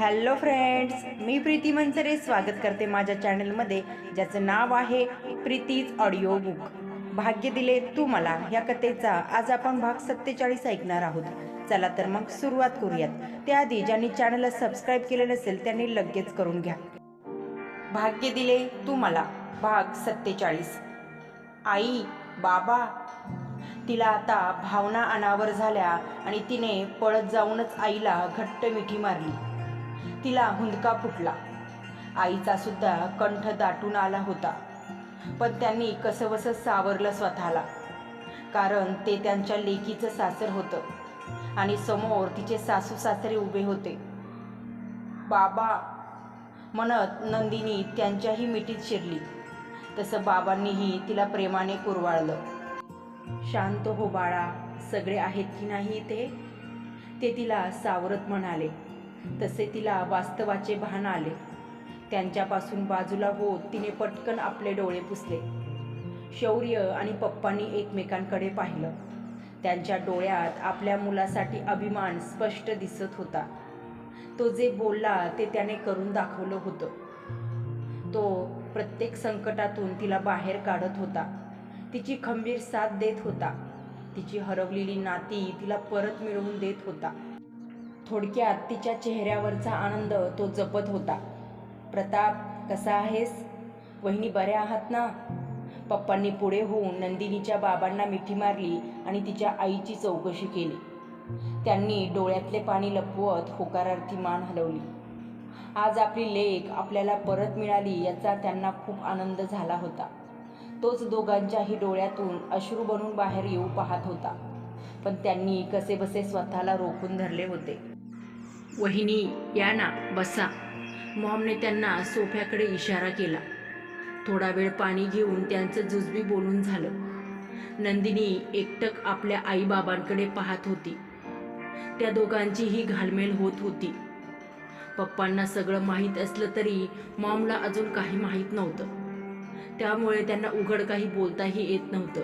Hello friends मी प्रीती मनसरे स्वागत करते माझ्या चॅनलमध्ये ज्याचं नाव आहे प्रीतीज ऑडिओ बुक भाग्य दिले तू मला या कथेचा. आज आपण भाग सत्तेचाळीस ऐकणार आहोत. चला तर मग सुरुवात करूयात. त्याआधी ज्यांनी चॅनलला सबस्क्राईब केले नसेल त्यांनी लगेच करून घ्या. भाग्य दिले तू मला. भाग सत्तेचाळीस. आई बाबा. तिला आता भावना अनावर झाल्या आणि तिने पळत जाऊनच आईला घट्ट मिठी मारली. तिला हुंदका फुटला. आईचा सुद्धा कंठ दाटून आला होता. पण त्यांनी कसंबसं सावरलं स्वतःला. कारण ते त्यांच्या लेकीचं सासर होतं. आणि समोर तिचे सासू सासरे उभे होते. बाबा म्हणत नंदिनी त्यांच्याही मिठीत शिरली. तसं बाबांनीही तिला प्रेमाने कुरवाळलं. शांत हो बाळा सगळे आहेत की नाही ते ते तिला सावरत म्हणाले. तसे तिला वास्तवाचे भान आले. त्यांच्यापासून बाजूला होत तिने पटकन आपले डोळे पुसले. शौर्य आणि पप्पांनी एकमेकांकडे पाहिलं. त्यांच्या डोळ्यात आपल्या मुलासाठी अभिमान स्पष्ट दिसत होता. तो जे बोलला ते त्याने करून दाखवलं होतं. तो प्रत्येक संकटातून तिला बाहेर काढत होता. तिची खंबीर साथ देत होता. तिची हरवलेली नाती तिला परत मिळवून देत होता. थोडक्यात तिच्या चेहऱ्यावरचा आनंद तो जपत होता. प्रताप कसा आहेस? वहिनी बऱ्या आहात ना? पप्पांनी पुढे होऊन नंदिनीच्या बाबांना मिठी मारली आणि तिच्या आईची चौकशी केली. त्यांनी डोळ्यातले पाणी लपवत होकारार्थी मान हलवली. आज आपली लेख आपल्याला परत मिळाली याचा त्यांना खूप आनंद झाला होता. तोच दोघांच्याही डोळ्यातून अश्रू बनून बाहेर येऊ पाहत होता. पण त्यांनी कसेबसे स्वतःला रोखून धरले होते. वहिनी या ना बसा. मॉमने त्यांना सोफ्याकडे इशारा केला. थोडा वेळ पाणी घेऊन त्यांचं जुजबी बोलून झालं. नंदिनी एकटक आपल्या आईबाबांकडे पाहत होती. त्या दोघांचीही घालमेल होत होती. पप्पांना सगळं माहीत असलं तरी मॉमला अजून काही माहीत नव्हतं. त्यामुळे त्यांना उघड काही बोलताही येत नव्हतं.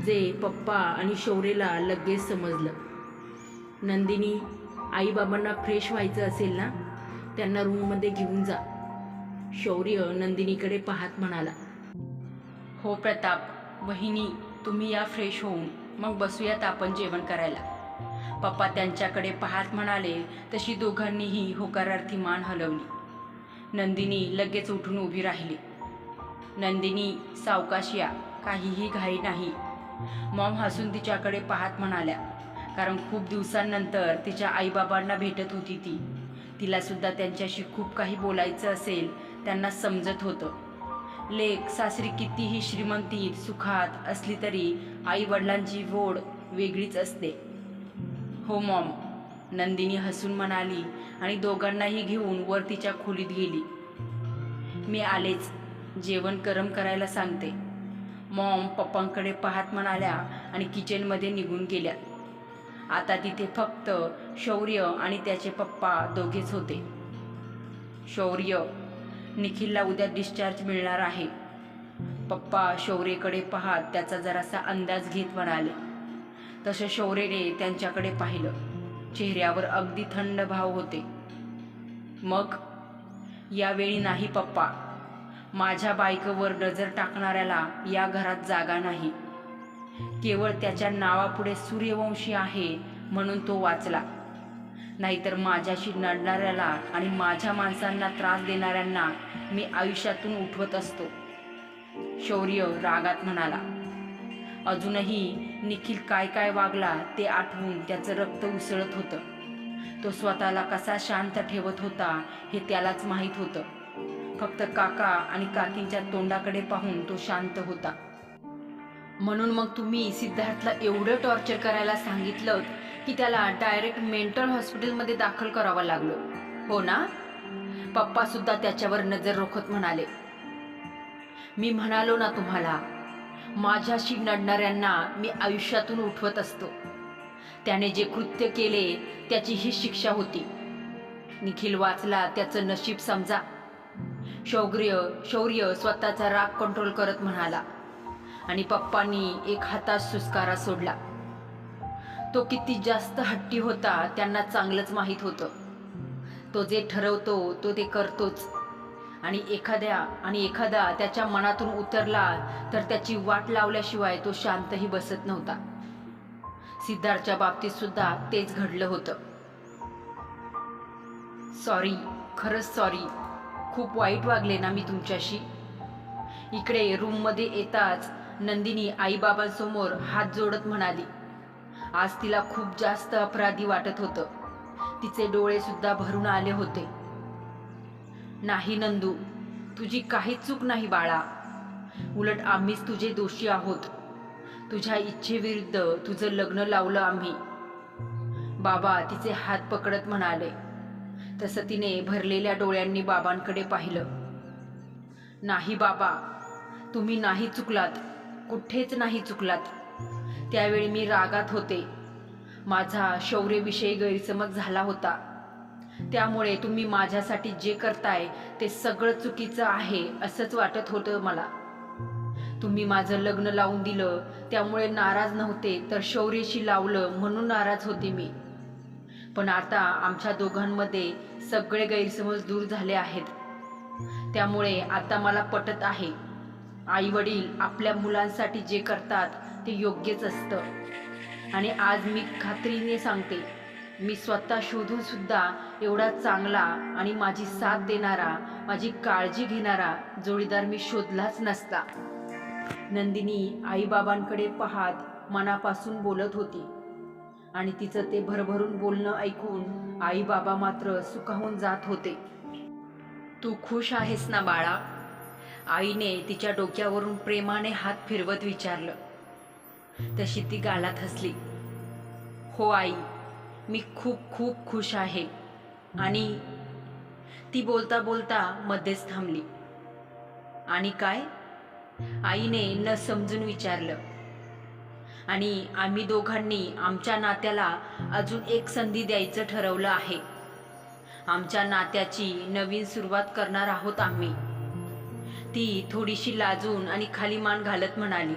जे पप्पा आणि शौर्यला लगेच समजलं. नंदिनी आईबाबांना फ्रेश व्हायचं असेल ना त्यांना रूममध्ये घेऊन जा. शौर्य नंदिनीकडे पाहत म्हणाला. हो प्रताप वहिनी तुम्ही या फ्रेश होऊन मग बसूयात आपण जेवण करायला. पप्पा त्यांच्याकडे पाहत म्हणाले तशी दोघांनीही होकारार्थी मान हलवली. नंदिनी लगेच उठून उभी राहिली. नंदिनी सावकाश या काहीही घाई नाही. मॉम हसून तिच्याकडे पाहत म्हणाल्या. कारण खूप दिवसांनंतर तिच्या आईबाबांना भेटत होती ती. तिला सुद्धा त्यांच्याशी खूप काही बोलायचं असेल त्यांना समजत होतं. लेक सासरी कितीही श्रीमंतीत सुखात असली तरी आई वडिलांची ओढ वेगळीच असते. हो मॉम नंदिनी हसून म्हणाली आणि दोघांनाही घेऊन वर तिच्या खोलीत गेली. मी आलेच. जेवण गरम करायला सांगते. मॉम पप्पांकडे पाहत म्हणाल्या आणि किचनमध्ये निघून गेल्या. आता तिथे फक्त शौर्य आणि त्याचे पप्पा दोघेच होते. शौर्य निखिलला उद्या डिस्चार्ज मिळणार आहे. पप्पा शौर्यकडे पाहत त्याचा जरासा अंदाज घेत म्हणाले. तसं शौर्यने त्यांच्याकडे पाहिलं. चेहऱ्यावर अगदी थंड भाव होते. मग? यावेळी नाही पप्पा. माझ्या बायकवर नजर टाकणाऱ्याला या घरात जागा नाही. केवळ त्याच्या नावापुढे सूर्यवंशी आहे म्हणून तो वाचला. नाहीतर माझ्याशी नडणाऱ्याला आणि माझ्या माणसांना त्रास देणाऱ्यांना मी आयुष्यातून उठवत असतो. शौर्य रागात म्हणाला. अजूनही निखिल काय काय वागला ते आठवून त्याचं रक्त उसळत होतं. तो स्वतःला कसा शांत ठेवत होता हे त्यालाच माहीत होतं. फक्त काका आणि काकींच्या तोंडाकडे पाहून तो शांत होता. म्हणून मग तुम्ही सिद्धार्थला एवढं टॉर्चर करायला सांगितलं की त्याला डायरेक्ट मेंटल हॉस्पिटलमध्ये दाखल करावं लागलं. हो ना? पप्पा सुद्धा त्याच्यावर नजर रोखत म्हणाले. मी म्हणालो ना तुम्हाला माझ्याशी नडणाऱ्यांना मी आयुष्यातून उठवत असतो. त्याने जे कृत्य केले त्याची ही शिक्षा होती. निखिल वाचला त्याचं नशीब समजा. शौर्य शौर्य स्वतःचा राग कंट्रोल करत म्हणाला. आणि पप्पांनी एक हातात सुस्कारा सोडला. तो किती जास्त हट्टी होता त्यांना चांगलंच माहीत होतं. तो जे ठरवतो तो ते करतोच. आणि एखाद्या आणि एखादा त्याच्या मनातून उतरला तर त्याची वाट लावल्याशिवाय तो शांतही बसत नव्हता. सिद्धार्थच्या बाबतीत सुद्धा तेच घडलं होतं. सॉरी खरंच सॉरी. खूप वाईट वागले ना मी तुमच्याशी. इकडे रूममध्ये येताच नंदिनी आईबाबांसमोर हात जोडत म्हणाली आज तिला खूप जास्त अपराधी वाटत होतं. तिचे डोळे सुद्धा भरून आले होते. नाही नंदू तुझी काहीच चूक नाही बाळा. उलट आम्हीच तुझे दोषी आहोत. तुझ्या इच्छेविरुद्ध तुझं लग्न लावलं आम्ही. बाबा तिचे हात पकडत म्हणाले. तसं तिने भरलेल्या डोळ्यांनी बाबांकडे पाहिलं. नाही बाबा तुम्ही नाही चुकलात. कुठेच नाही चुकलात. त्यावेळी मी रागात होते. माझा शौर्यविषयी गैरसमज झाला होता. त्यामुळे तुम्ही माझ्यासाठी जे करताय ते सगळं चुकीचं आहे असंच वाटत होतं मला. तुम्ही माझं लग्न लावून दिलं त्यामुळे नाराज नव्हते तर शौर्यशी लावलं म्हणून नाराज होते मी. पण आता आमच्या दोघांमध्ये सगळे गैरसमज दूर झाले आहेत. त्यामुळे आता मला पटत आहे आई वडील आपल्या मुलांसाठी जे करतात ते योग्यच असतं. आणि आज मी खात्रीने सांगते मी स्वतः शोधून सुद्धा एवढा चांगला आणि माझी साथ देणारा माझी काळजी घेणारा जोडीदार मी शोधलाच नसता. नंदिनी आईबाबांकडे पाहत मनापासून बोलत होती. आणि तिचं ते भरभरून बोलणं ऐकून आईबाबा मात्र सुखावून जात होते. तू खुश आहेस ना बाळा? आईने तिच्या डोक्यावरून प्रेमाने हात फिरवत विचारलं. तशी ती गालात हसली. हो आई मी खूप खूप खुश आहे. आणि ती बोलता बोलता मध्येच थांबली. आणि काय? आईने न समजून विचारलं. आणि आम्ही दोघांनी आमच्या नात्याला अजून एक संधी द्यायचं ठरवलं आहे. आमच्या नात्याची नवीन सुरुवात करणार आहोत आम्ही. ती थोडीशी लाजून आणि खाली मान घालत म्हणाली.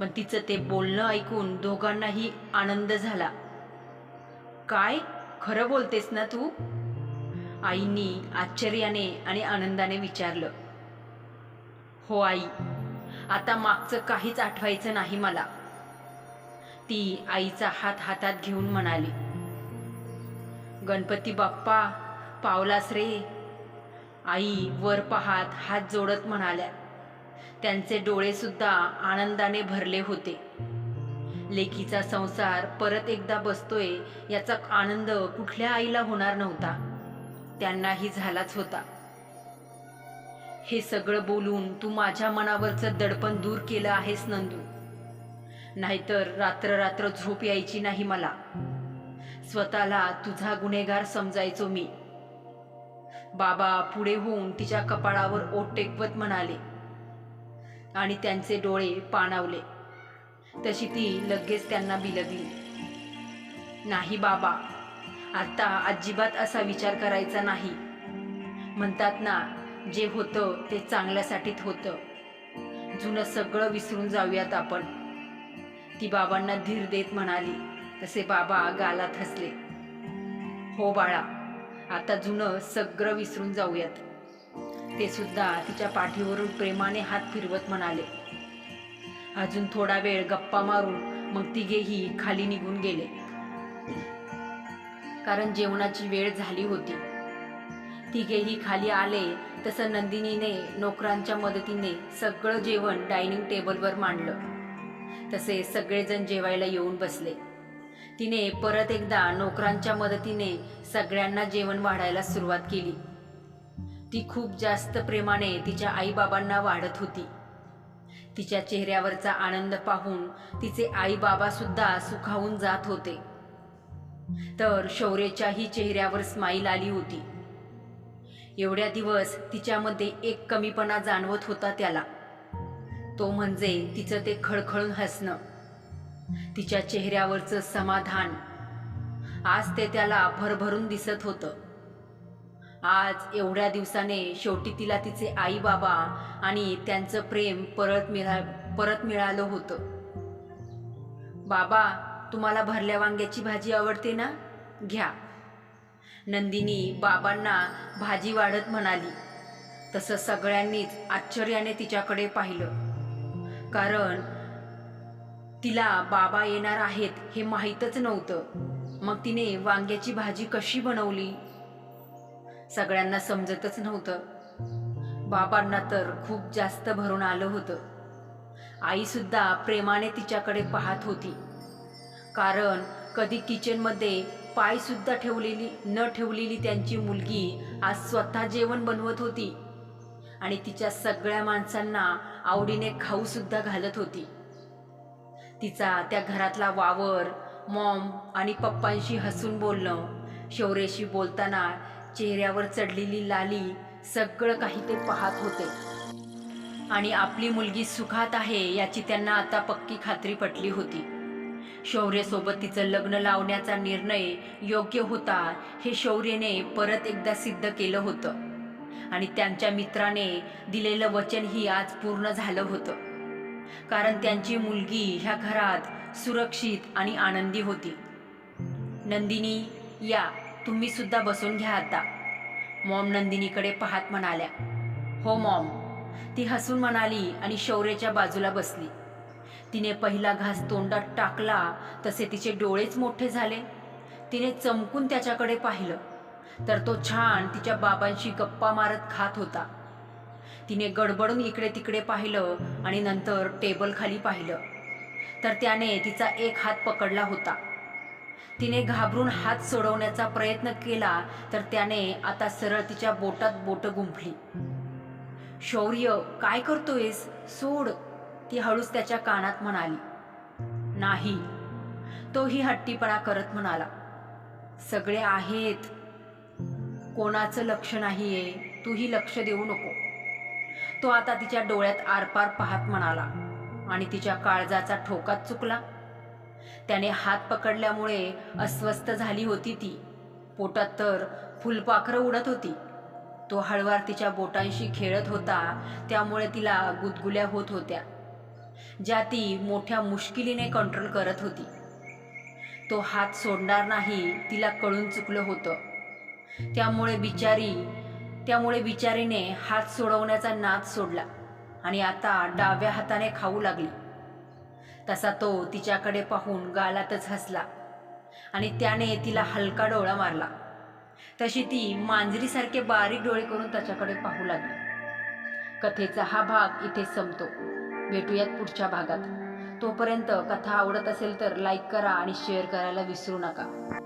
पण तिचं ते बोलणं ऐकून दोघांनाही आनंद झाला. काय? खरं बोलतेस ना तू? आईनी आश्चर्याने आणि आनंदाने विचारलं. हो आई. आता मागचं काहीच आठवायचं नाही मला. ती आईचा हात हातात घेऊन म्हणाली. गणपती बाप्पा पावलास रे. आई वर पाहात हात जोडत म्हणाल्या. त्यांचे डोळे सुद्धा आनंदाने भरले होते. लेकीचा संसार परत एकदा बसतोय याचा आनंद कुठल्या आईला होणार नव्हता. त्यांनाही झालाच होता. हे सगळं बोलून तू माझ्या मनावरचं दडपण दूर केलं आहेस नंदू. नाहीतर रात्र रात्र झोप यायची नाही मला. स्वतःला तुझा गुन्हेगार समजायचो मी. बाबा पुढे होऊन तिच्या कपाळावर ओट टेकवत म्हणाले. आणि त्यांचे डोळे पाणावले. तशी ती लगेच त्यांना बिलगली. नाही बाबा आता अजिबात असा विचार करायचा नाही. म्हणतात ना जे होतं ते चांगल्यासाठीच होतं. जुनं सगळं विसरून जाऊयात आपण. ती बाबांना धीर देत म्हणाली. तसे बाबा गालात हसले. हो बाळा आता जुनं सगळं विसरून जाऊयात. ते सुद्धा तिच्या पाठीवरून प्रेमाने हात फिरवत म्हणाले. अजून थोडा वेळ गप्पा मारून मग तिघेही खाली निघून गेले. कारण जेवणाची वेळ झाली होती. तिघेही खाली आले तसं नंदिनीने नोकरांच्या मदतीने सगळं जेवण डायनिंग टेबलवर मांडलं. तसे सगळेजण जेवायला येऊन बसले. तिने परत एकदा नोकरांच्या मदतीने सगळ्यांना जेवण वाढायला सुरुवात केली. ती खूप जास्त प्रेमाने तिच्या आईबाबांना वाढत होती. तिच्या चेहऱ्यावरचा आनंद पाहून तिचे आई बाबा सुद्धा सुखावून जात होते. तर शौर्यच्याही चेहऱ्यावर स्माईल आली होती. एवढ्या दिवस तिच्यामध्ये एक कमीपणा जाणवत होता त्याला. तो म्हणजे तिचं ते खळखळून हसणं. तिच्या चेहऱ्यावरचं समाधान. आज ते त्याला भरभरून दिसत होतं. आज एवढ्या दिवसाने शेवटी तिला तिचे आई बाबा आणि त्यांचं प्रेम परत मिळा परत मिळालं होतं. बाबा तुम्हाला भरल्या वांग्याची भाजी आवडते ना? घ्या. नंदिनी बाबांना भाजी वाढत म्हणाली. तसं सगळ्यांनीच आश्चर्याने तिच्याकडे पाहिलं. कारण तिला बाबा येणार आहेत हे माहीतच नव्हतं. मग तिने वांग्याची भाजी कशी बनवली? सगळ्यांना समजतच नव्हतं. बाबांना तर खूप जास्त भरून आलं होतं. आईसुद्धा प्रेमाने तिच्याकडे पाहत होती. कारण कधी किचनमध्ये पायसुद्धा ठेवलेली न ठेवलेली त्यांची मुलगी आज स्वतः जेवण बनवत होती. आणि तिच्या सगळ्या माणसांना आवडीने खाऊसुद्धा घालत होती. तिचा त्या घरातला वावर मॉम आणि पप्पांशी हसून बोलणं शौर्यशी बोलताना चेहऱ्यावर चढलेली लाली सगळं काही ते पाहत होते. आणि आपली मुलगी सुखात आहे याची त्यांना आता पक्की खात्री पटली होती. शौर्यसोबत तिचं लग्न लावण्याचा निर्णय योग्य होता हे शौर्यने परत एकदा सिद्ध केलं होतं. आणि त्यांच्या मित्राने दिलेलं वचनही आज पूर्ण झालं होतं. कारण त्यांची मुलगी ह्या घरात सुरक्षित आणि आनंदी होती. नंदिनी या तुम्ही सुद्धा बसून घ्या आता. मॉम नंदिनीकडे पाहत म्हणाल्या. हो मॉम. ती हसून म्हणाली आणि शौर्याच्या बाजूला बसली. तिने पहिला घास तोंडात टाकला तसे तिचे डोळेच मोठे झाले. तिने चमकून त्याच्याकडे पाहिलं. तर तो छान तिच्या बाबांशी गप्पा मारत खात होता. तिने गडबडून इकडे तिकडे पाहिलं आणि नंतर टेबल खाली पाहिलं. तर त्याने तिचा एक हात पकडला होता. तिने घाबरून हात सोडवण्याचा प्रयत्न केला तर त्याने आता सरळ तिच्या बोटात बोट गुंफली. शौर्य काय करतोयस? सोड ती हळूच त्याच्या कानात म्हणाली. नाही तोही हट्टीपणा करत म्हणाला. सगळे आहेत. कोणाचं लक्ष नाहीये तूही लक्ष देऊ नको. तो आता तिच्या डोळ्यात आरपार पाहत म्हणाला आणि तिच्या काळजाचा ठोकाच चुकला. त्याने हात पकडल्यामुळे अस्वस्थ झाली होती ती. पोटात तर फुलपाखरं उडत होती. तो हळवार तिच्या बोटांशी खेळत होता त्यामुळे तिला गुदगुल्या होत होत्या ज्या ती मोठ्या मुश्किलीने कंट्रोल करत होती. तो हात सोडणार नाही तिला कळून चुकलं होतं. त्यामुळे बिचारी त्यामुळे बिचारीने हात सोडवण्याचा नाद सोडला आणि आता डाव्या हाताने खाऊ लागली. तसा तो तिच्याकडे पाहून गालातच हसला आणि त्याने तिला हलका डोळा मारला. तशी ती मांजरीसारखे बारीक डोळे करून त्याच्याकडे पाहू लागली. कथेचा हा भाग इथे संपतो. भेटूयात पुढच्या भागात. तोपर्यंत कथा आवडत असेल तर लाईक करा आणि शेअर करायला विसरू नका.